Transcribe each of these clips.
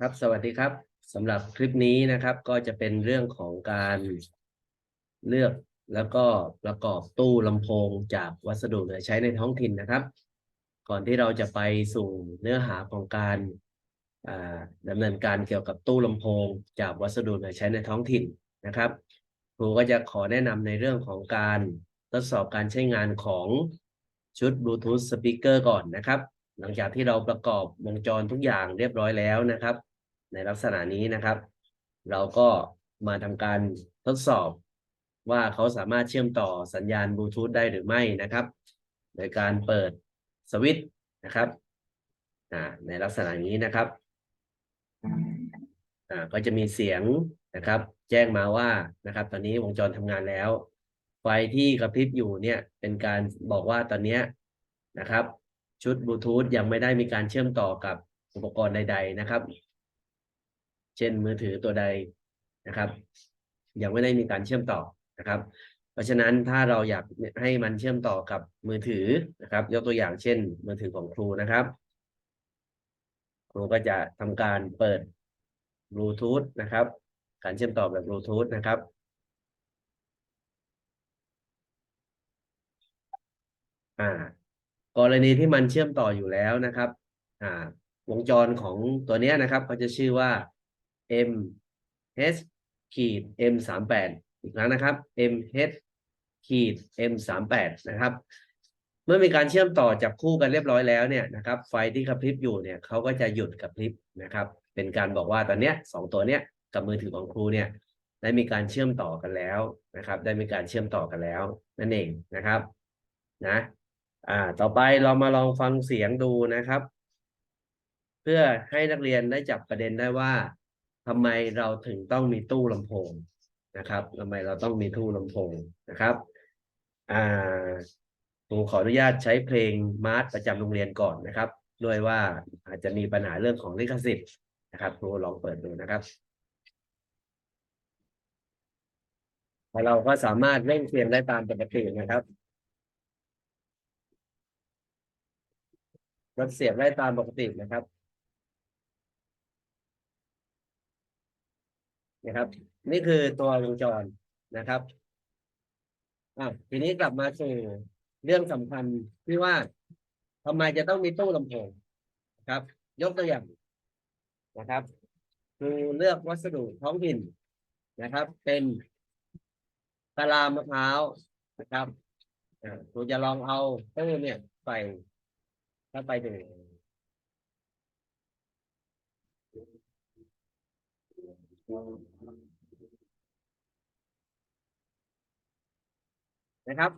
ครับสวัสดีครับสำหรับคลิปนี้นะครับก็จะเป็นเรื่องของการเลือกแล้วก็ประกอบตู้ลำโพงจากวัสดุเหลือใช้ในท้องถิ่นนะครับ ก่อนที่เราจะไปสู่เนื้อหาของการดำเนินการเกี่ยวกับตู้ลำโพง จากวัสดุเหลือใช้ในท้องถิ่นนะครับครูก็จะขอแนะนำในเรื่องของการทดสอบการใช้งานของชุด Bluetooth Speaker ก่อนนะครับหลังจากที่เราประกอบวงจรทุกอย่างเรียบร้อยแล้วนะครับ ในลักษณะนี้นะครับ เราก็มาทำการทดสอบว่าเขาสามารถเชื่อมต่อสัญญาณบลูทูธได้หรือไม่นะครับ โดยการเปิดสวิตช์นะครับอ่าในลักษณะนี้นะครับอ่าก็จะมีเสียงนะครับ แจ้งมาว่านะครับ ตอนนี้วงจรทำงานแล้ว ไฟที่กระพริบอยู่เนี่ยเป็นการบอกว่าตอนนี้นะครับ ชุดบลูทูธยังไม่ได้มีการเชื่อมต่อกับอุปกรณ์ใด ๆ นะครับ เช่นมือถือตัวใดนะครับ ยังไม่ได้มีการเชื่อมต่อนะครับ เพราะฉะนั้นถ้าเราอยากให้มันเชื่อมต่อกับมือถือนะครับ ยกตัวอย่างเช่น มือถือของครูนะครับ ครูก็จะทำการเปิดบลูทูธนะครับ การเชื่อมต่อแบบบลูทูธนะครับอ่ากรณีที่มันเชื่อมต่ออยู่แล้วนะครับ อ่า วงจรของตัวนี้นะครับ ก็จะชื่อว่า M H ขีด M สามแปดอีกครั้งนะครับ M H ขีด M สามแปดนะครับ เมื่อมีการเชื่อมต่อจับคู่กันเรียบร้อยแล้วเนี่ยนะครับ ไฟที่กระพริบอยู่เนี่ยเขาก็จะหยุดกระพริบนะครับ เป็นการบอกว่าตอนเนี้ยสองตัวเนี้ยกับมือถือของครูเนี่ยได้มีการเชื่อมต่อกันแล้วนะครับ ได้มีการเชื่อมต่อกันแล้ว นั่นเองนะครับนะอ่าต่อไปเรามาลองฟังเสียงดูนะครับ เพื่อให้นักเรียนได้จับประเด็นได้ว่า ทำไมเราถึงต้องมีตู้ลำโพงนะครับทำไมเราต้องมีตู้ลำโพงนะครับอ่าครูขออนุญาตใช้เพลงมาร์ชประจำโรงเรียนก่อนนะครับด้วยว่าอาจจะมีปัญหาเรื่องของลิขสิทธิ์นะครับครูลองเปิดดูนะครับแล้วเราก็สามารถเล่นเกมได้ตามปกตินะครับรถเสียบได้ตามปกตินะครับ นะครับ นี่คือตัววงจรนะครับอะทีนี้กลับมาสู่เรื่องสำคัญที่ว่าทำไมจะต้องมีตู้ลำโพงนะครับ ยกตัวอย่างนะครับ คือเลือกวัสดุท้องถิ่นนะครับ เป็นกะลามะพร้าวนะครับอ่าครูจะลองเอาตู้เนี่ยใส่เข้าไปดู นะครับ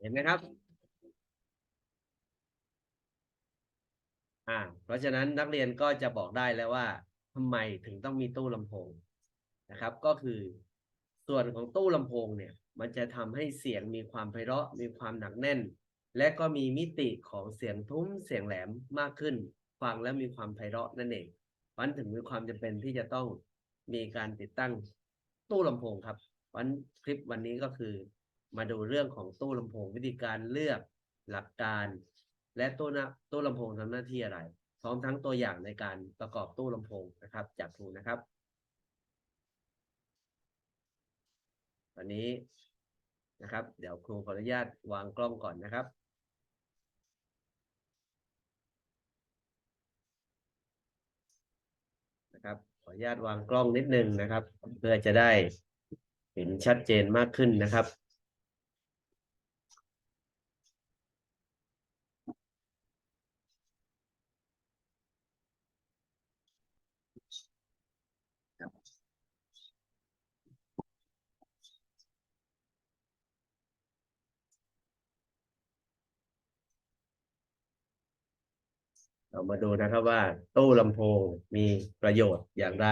เห็นไหมครับ อ่า เพราะฉะนั้นนักเรียนก็จะบอกได้แล้วว่าทำไมถึงต้องมีตู้ลำโพงนะครับ ก็คือส่วนของตู้ลำโพงเนี่ย มันจะทำให้เสียงมีความไพเราะมีความหนักแน่น และก็มีมิติของเสียงทุ้มเสียงแหลมมากขึ้น ฟังแล้วมีความไพเราะนั่นเองวันถึงมีความจำเป็นที่จะต้องมีการติดตั้งตู้ลำโพงครับ วันคลิปวันนี้ก็คือ มาดูเรื่องของตู้ลำโพง วิธีการเลือกหลักการ และตู้นะตู้ลำโพงทำหน้าที่อะไรพร้อมทั้งตัวอย่างในการประกอบตู้ลำโพงนะครับ จากครูนะครับวันนี้นะครับ เดี๋ยวครูขออนุญาตวางกล้องก่อนนะครับ นะครับ ข ออนุญาตวางกล้องนิดนึงนะครับ เพื่อจะได้เห็นชัดเจนมากขึ้นนะครับ เรามาดูนะครับว่า ตู้ลำโพงมีประโยชน์อย่างไร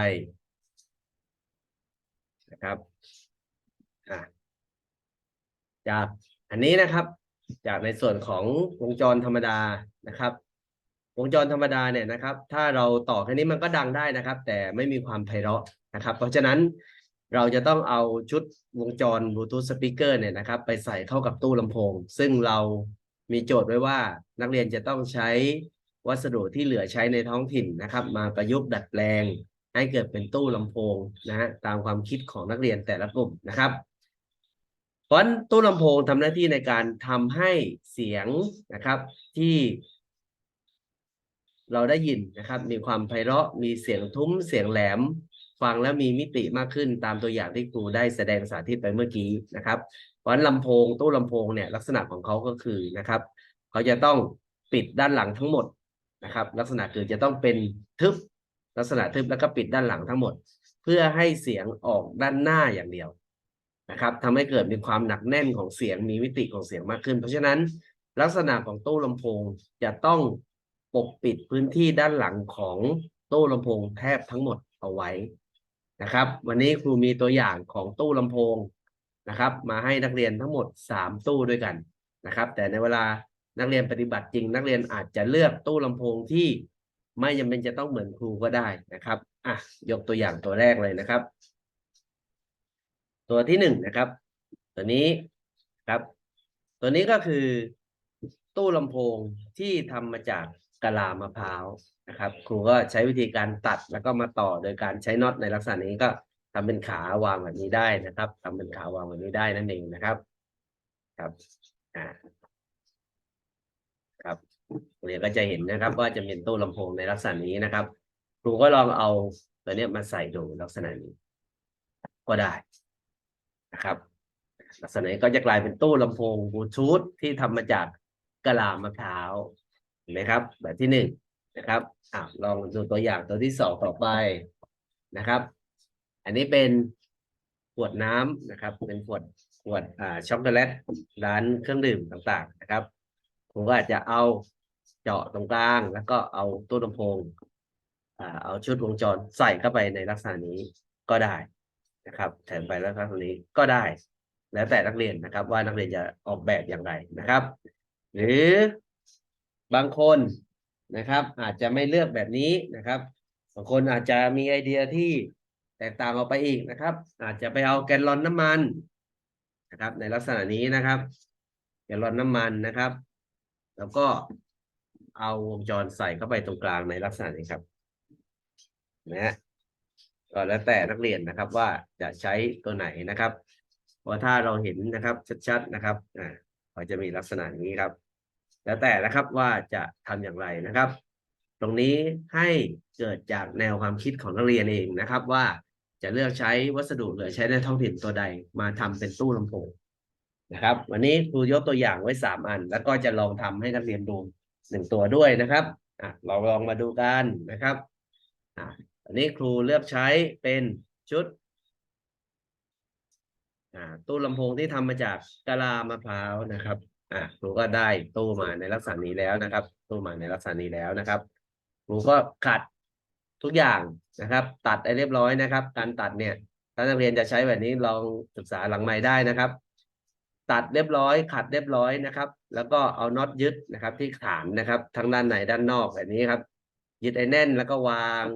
นะครับจากอันนี้นะครับ จากในส่วนของวงจรธรรมดานะครับ วงจรธรรมดาเนี่ยนะครับ ถ้าเราต่อแค่นี้มันก็ดังได้นะครับ แต่ไม่มีความไพเราะนะครับ เพราะฉะนั้นเราจะต้องเอาชุดวงจรบลูทูธสปีกเกอร์เนี่ยนะครับ ไปใส่เข้ากับตู้ลำโพง ซึ่งเรามีโจทย์ไว้ว่านักเรียนจะต้องใช้ วัสดุที่เหลือใช้ในท้องถิ่นนะครับ มาประยุกต์ดัดแปลง ให้เกิดเป็นตู้ลำโพงนะฮะตามความคิดของนักเรียนแต่ละกลุ่มนะครับ เพราะนั้นตู้ลำโพงทำหน้าที่ในการทำให้เสียงนะครับที่เราได้ยินนะครับ มีความไพเราะมีเสียงทุ้มเสียงแหลม ฟังแล้วมีมิติมากขึ้นตามตัวอย่างที่ครูได้แสดงสาธิตไปเมื่อกี้นะครับเพราะฉะนั้นลำโพงตู้ลำโพงเนี่ยลักษณะของเขาก็คือนะครับเขาจะต้องปิดด้านหลังทั้งหมด นะครับ ลักษณะคือจะต้องเป็นทึบลักษณะทึบแล้วก็ปิดด้านหลังทั้งหมด เพื่อให้เสียงออกด้านหน้าอย่างเดียวนะครับทำให้เกิดมีความหนักแน่นของเสียงมีมิติของเสียงมากขึ้น เพราะฉะนั้นลักษณะของตู้ลำโพงจะต้องปกปิดพื้นที่ด้านหลังของตู้ลำโพงแทบทั้งหมดเอาไว้นะครับ วันนี้ครูมีตัวอย่างของตู้ลำโพงนะครับ มาให้นักเรียนทั้งหมดสามตู้ด้วยกันนะครับ แต่ในเวลา นักเรียนปฏิบัติจริง นักเรียนอาจจะเลือกตู้ลำโพงที่ไม่จำเป็นจะต้องเหมือนครูก็ได้นะครับอะยกตัวอย่างตัวแรกเลยนะครับ ตัวที่หนึ่งนะครับ ตัวนี้ครับ ตัวนี้ก็คือตู้ลำโพงที่ทำมาจากกะลามะพร้าวนะครับ ครูก็ใช้วิธีการตัดแล้วก็มาต่อโดยการใช้น็อตในลักษณะนี้ก็ทำเป็นขาวางแบบนี้ได้นะครับทำเป็นขาวางแบบนี้ได้นั่นเองนะครับ ครับอ่า เรียก็จะเห็นนะครับ ว่าจะเป็นตู้ลำโพงในลักษณะนี้นะครับ ครูก็ลองเอาตัวเนี้ยมาใส่ดูลักษณะนี้ ก็ได้นะครับ ลักษณะนี้ก็จะกลายเป็นตู้ลำโพงบลูทูธที่ทำมาจากกะลามะพร้าวเห็นไหมครับ แบบที่หนึ่งนะครับอะลองดูตัวอย่างตัวที่สองต่อไปนะครับ อันนี้เป็นขวดน้ำนะครับ เป็นขวดขวดอ่าช็อกโกแลตร้านเครื่องดื่มต่างๆนะครับผมก็อาจจะเอา จาะตรงกลาง แล้วก็เอาตู้ลำโพงอเอาชุดวงจรใส่เข้าไปในลักษณะนี้ก็ได้นะครับแถมไปแล้วครับตรงนี้ก็ได้ แล้วแต่นักเรียนนะครับ ว่านักเรียนจะออกแบบอย่างไรนะครับ หรือบางคนนะครับ อาจจะไม่เลือกแบบนี้นะครับบางคนอาจจะมีไอเดียที่แตกต่างออกไปอีกนะครับ อาจจะไปเอาแกลลอนน้ำมันนะครับ ในลักษณะนี้นะครับ แกลลอนน้ำมันนะครับ แล้วก็ เอาวงจรใส่เข้าไปตรงกลางในลักษณะนี้ครับนะฮะก็แล้วแต่นักเรียนนะครับว่าจะใช้ตัวไหนนะครับ เพราะถ้าเราเห็นนะครับชัดๆนะครับอ่าก็จะมีลักษณะนี้ครับ แล้วแต่นะครับว่าจะทำอย่างไรนะครับ ตรงนี้ให้เกิดจากแนวความคิดของนักเรียนเองนะครับ ว่าจะเลือกใช้วัสดุหรือใช้ในท้องถิ่นตัวใดมาทำเป็นตู้ลำโพงนะครับ วันนี้ครูยกตัวอย่างไว้สามอัน แล้วก็จะลองทำให้นักเรียนดู หนึ่งตัวด้วยนะครับอะเราลองมาดูกันนะครับอะอันนี้ครูเลือกใช้เป็นชุดอ่าตู้ลำโพงที่ทำมาจากกะลามะพร้าวนะครับอ่าครูก็ได้ตู้มาในลักษณะนี้แล้วนะครับ ตู้มาในลักษณะนี้แล้วนะครับครูก็ขัดทุกอย่างนะครับ ตัดให้เรียบร้อยนะครับ การตัดเนี่ยถ้านักเรียนจะใช้แบบนี้ลองศึกษาหลังใหม่ได้นะครับ ตัดเรียบร้อย ขัดเรียบร้อยนะครับ แล้วก็เอาน็อตยึดนะครับ ที่ฐานนะครับทั้งด้านในด้านนอกแบบนี้ครับ ยึดไอ้แน่นแล้วก็วาง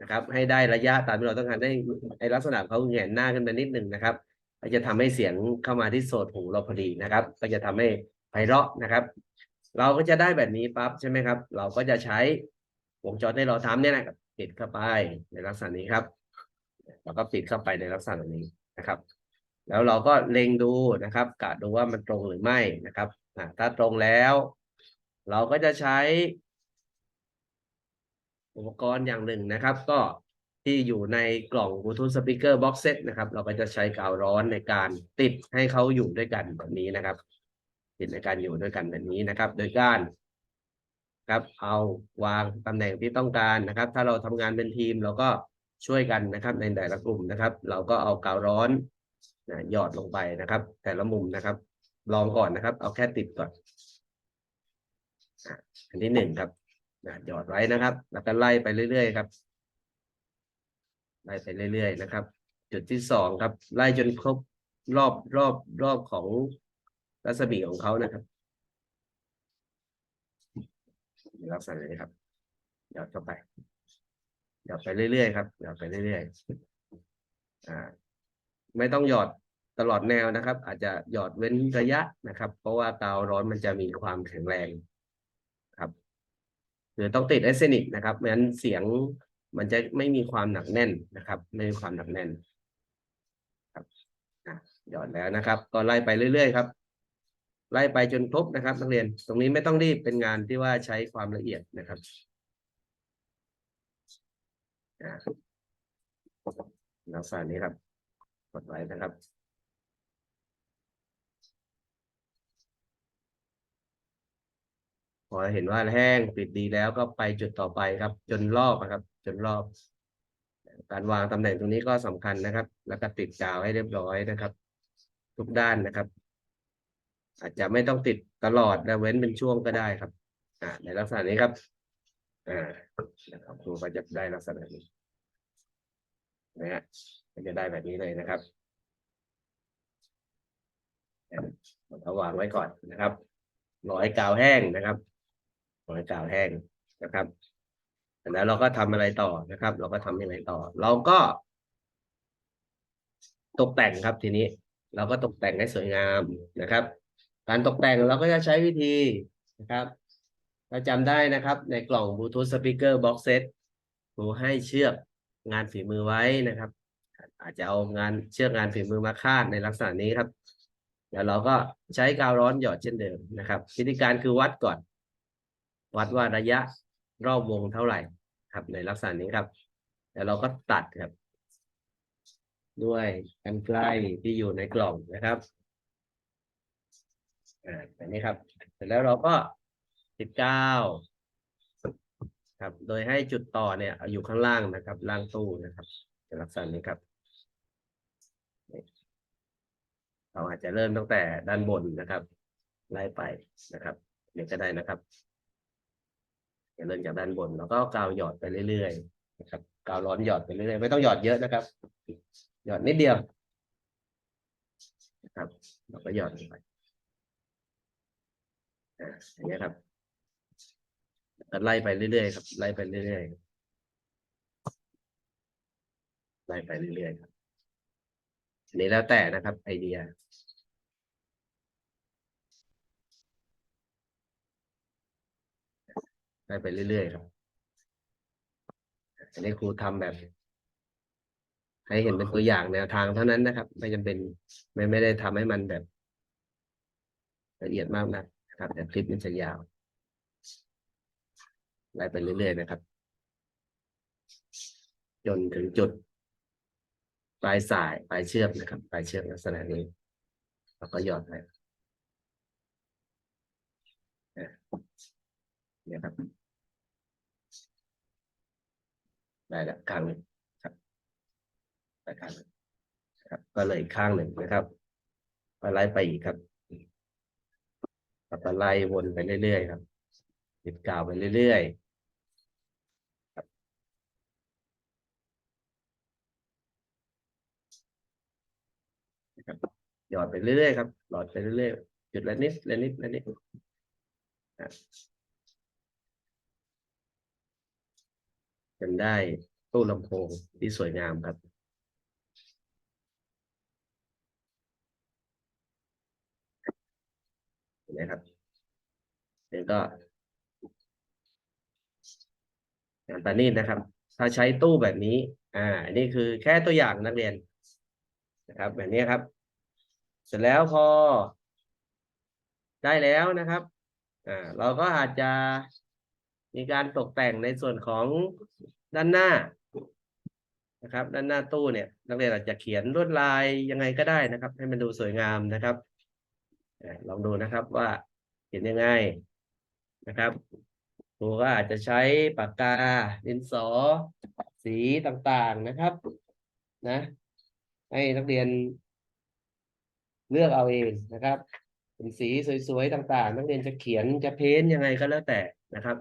นะครับ ให้ได้ระยะตามที่เราต้องการได้ไอ้ลักษณะเขาแหงนหน้าขึ้นมานิดหนึ่งนะครับก็จะทำให้เสียงเข้ามาที่โสดหูเราพอดีนะครับ ก็จะทำให้ไพเราะนะครับ เราก็จะได้แบบนี้ปั๊บใช่ไหมครับ เราก็จะใช้วงจรที่เราทำเนี่ยนะครับปิดเข้าไปในลักษณะนี้ครับ เราก็ปิดเข้าไปในลักษณะนี้นะครับ แล้วเราก็เล็งดูนะครับกะดูว่ามันตรงหรือไม่นะครับถ้าตรงแล้ว เราก็จะใช้ อุปกรณ์อย่างหนึ่งนะครับ ก็ที่อยู่ในกล่อง Bluetooth Speaker Box Set นะครับ เราก็จะใช้กาวร้อนในการติดให้เขาอยู่ด้วยกันแบบนี้นะครับ ติดในการอยู่ด้วยกันแบบนี้นะครับ โดยการครับ เอาวางตำแหน่งที่ต้องการนะครับ ถ้าเราทำงานเป็นทีมเราก็ช่วยกันนะครับ ในแต่ละกลุ่มนะครับ เราก็เอากาวร้อน นะหยอดลงไปนะครับ แต่ละมุมนะครับ ลองก่อนนะครับ เอาแค่ติดก่อนอันที่หนึ่งครับนะหยอดไว้นะครับ แล้วก็ไล่ไปเรื่อยๆครับไล่ไปเรื่อยๆนะครับ จุดที่สองครับ ไล่จนครบรอบรอบรอบของรัศมีของเขานะครับในลักษณะนี้ครับหยอดเข้าไปหยอดไปเรื่อยๆครับหยอดไปเรื่อยๆอ่า ไม่ต้องหยอดตลอดแนวนะครับ อาจจะหยอดเว้นระยะนะครับ เพราะว่าการ้อนมันจะมีความแข็งแรงครับหรือต้องติดเอเซนิกนะครับไม่งั้นเสียงมันจะไม่มีความหนักแน่นนะครับ ไม่มีความหนักแน่นครับหยอดแล้วนะครับ ก็ไล่ไปเรื่อยๆครับ ไล่ไปจนครบนะครับ นักเรียนตรงนี้ไม่ต้องรีบเป็นงานที่ว่าใช้ความละเอียดนะครับอะลักษณะนี้ครับ กดไว้นะครับพอเห็นว่าแห้งปิดดีแล้วก็ไปจุดต่อไปครับ จนรอบนะครับ จนรอบ การวางตำแหน่งตรงนี้ก็สำคัญนะครับ แล้วก็ติดกาวให้เรียบร้อยนะครับ ทุกด้านนะครับ อาจจะไม่ต้องติดตลอดนะเว้นเป็นช่วงก็ได้ครับอ่าในลักษณะนี้ครับอ่านะครับครูก็จะได้ลักษณะนี้นะฮะ ก็จะได้แบบนี้เลยนะครับเราวางไว้ก่อนนะครับรอให้กาวแห้งนะครับรอให้กาวแห้งนะครับแล้วเราก็ทำอะไรต่อนะครับ เราก็ทำยังไงต่อ เราก็ ตกแต่งครับทีนี้ เราก็ตกแต่งให้สวยงามนะครับ การตกแต่งเราก็จะใช้วิธีนะครับถ้าจำได้นะครับ ในกล่อง Bluetooth Speaker Box Set ครูให้เชือกงานฝีมือไว้นะครับ อาจจะเอางานเชือกงานฝีมือมาคาดในลักษณะนี้ครับ แล้วเราก็ใช้กาวร้อนหยอดเช่นเดิมนะครับวิธีการคือวัดก่อน วัดว่าระยะรอบวงเท่าไหร่ครับ ในลักษณะนี้ครับ แล้วเราก็ตัดครับ ด้วยกันไกลที่อยู่ในกล่องนะครับอ่าแบบนี้ครับ เสร็จแล้วเราก็ติดกาวครับ โดยให้จุดต่อเนี่ยอยู่ข้างล่างนะครับ ล่างตู้นะครับในลักษณะนี้ครับ เราอาจจะเริ่มตั้งแต่ด้านบนนะครับ ไล่ไปนะครับเดี๋ยวก็ได้นะครับเริ่มจากด้านบน แล้วก็กาวหยอดไปเรื่อยๆนะครับกาวร้อนหยอดไปเรื่อยๆไม่ต้องหยอดเยอะนะครับ หยอดนิดเดียวนะครับเราก็หยอดไปอ่าอย่างนี้ยครับก็ไล่ไปเรื่อยๆครับไล่ไปเรื่อยๆไล่ไปเรื่อยๆครับ อันนี้แล้วแต่นะครับไอเดียไล่ไปเรื่อยๆครับอันนี้ครูทำแบบ ให้เห็นเป็นตัวอย่างแนวทางเท่านั้นนะครับ ไม่จำเป็นไม่ไม่ได้ทำให้มันแบบ ละเอียดมากนะนะครับแต่คลิปมันจะยาวไล่ไปเรื่อยๆนะครับ จนถึงจุด ปลายสายปลายเชือกนะครับ ปลายเชือกลักษณะนี้แล้วก็หยอดไปเนี่ยครับ ได้แล้วข้างหนึ่งครับได้ข้างหนึ่งครับ ก็เลยข้างหนึ่งนะครับก็ไล่ไปอีกครับแล้วก็ไล่วนไปเรื่อยๆครับติดกาวไปเรื่อยๆครับนะครับ หยอดไปเรื่อยๆครับหยอดไปเรื่อยๆจุดละนิดละนิดละนิดจนได้ตู้ลำโพงที่สวยงามครับเห็นไหมครับนี่ก็งานประณีตนะครับ ถ้าใช้ตู้แบบนี้ อ่าอันนี้คือแค่ตัวอย่างนักเรียนนะครับ แบบนี้ครับ เสร็จแล้วพอ ได้แล้วนะครับอ่าเราก็อาจจะมีการตกแต่งในส่วนของด้านหน้านะครับ ด้านหน้าตู้เนี่ย นักเรียนอาจจะเขียนลวดลายยังไงก็ได้นะครับ ให้มันดูสวยงามนะครับอลองดูนะครับว่าเขียนยังไงนะครับครูก็อาจจะใช้ปากกาดินสอ สีต่างๆนะครับ นะ ให้นักเรียน เลือกเอาเองนะครับเป็นสีสวยๆต่างๆ นักเรียนจะเขียนจะเพ้นยังไงก็แล้วแต่นะครับ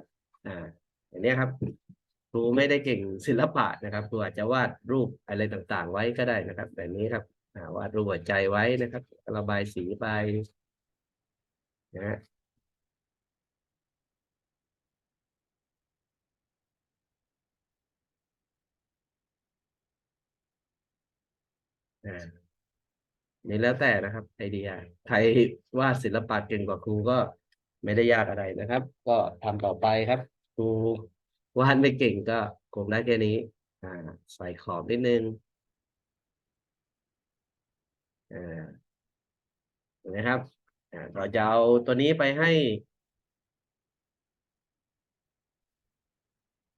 อ่าอย่างนี้ครับ ครูไม่ได้เก่งศิลปะนะครับครูอาจจะวาดรูปอะไรต่างๆ ไว้ก็ได้นะครับแบบนี้ครับวาดรูปหัวใจไว้นะครับ ระบายสีไปนะฮะอ่า นี่แล้วแต่นะครับ ไอเดียใครวาดศิลปะเก่งกว่าครูก็ไม่ได้ยากอะไรนะครับ ก็ทำต่อไปครับ ครูวาดไม่เก่งก็คงได้แค่นี้อ่าใส่ขอบนิดนึงอ่าเห็นไหมครับอ่าเราจะเอาตัวนี้ไปให้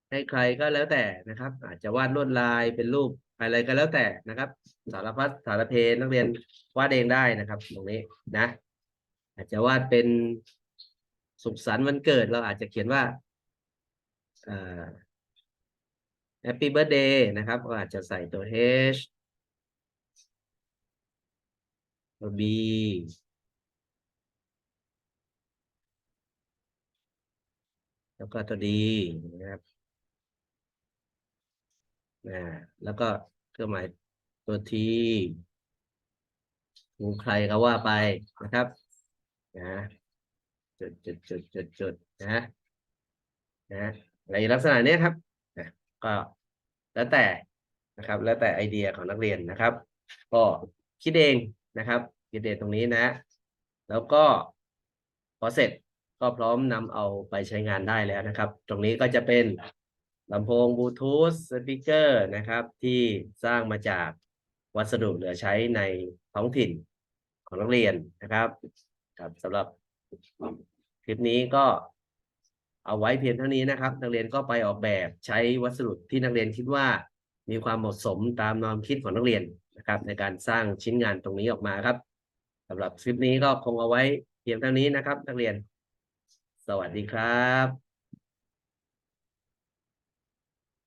ให้ใครก็แล้วแต่นะครับ อาจจะวาดลวดลายเป็นรูป อะไรก็แล้วแต่นะครับ สารพัดสารเพนักเรียนวาดเองได้นะครับ ตรงนี้นะ อาจจะวาดเป็นสุขสันต์วันเกิดเราอาจจะเขียนว่าอ่า Happy Birthday นะครับก็อาจจะใส่ตัว H ตัว B แล้วก็ตัว D นะครับ อ่าแล้วก็เครื่องหมายตัว T งูใครก็ว่าไปนะครับนะจุดจุดจุดจุดจุดนะนะอะไรลักษณะนี้ครับนะก็แล้วแต่นะครับ แล้วแต่ไอเดียของนักเรียนนะครับ ก็คิดเองนะครับคิดเองตรงนี้นะ แล้วก็พอเสร็จก็พร้อมนำเอาไปใช้งานได้แล้วนะครับ ตรงนี้ก็จะเป็น ลำโพงบลูทูธสปีกเกอร์นะครับ ที่สร้างมาจากวัสดุเหลือใช้ในท้องถิ่นของนักเรียนนะครับครับสำหรับคลิปนี้ก็เอาไว้เพียงเท่านี้นะครับ นักเรียนก็ไปออกแบบใช้วัสดุที่นักเรียนคิดว่ามีความเหมาะสมตามนวคิดของนักเรียนนะครับ ในการสร้างชิ้นงานตรงนี้ออกมาครับสำหรับคลิปนี้ก็คงเอาไว้เพียงเท่านี้นะครับ นักเรียน สวัสดีครับ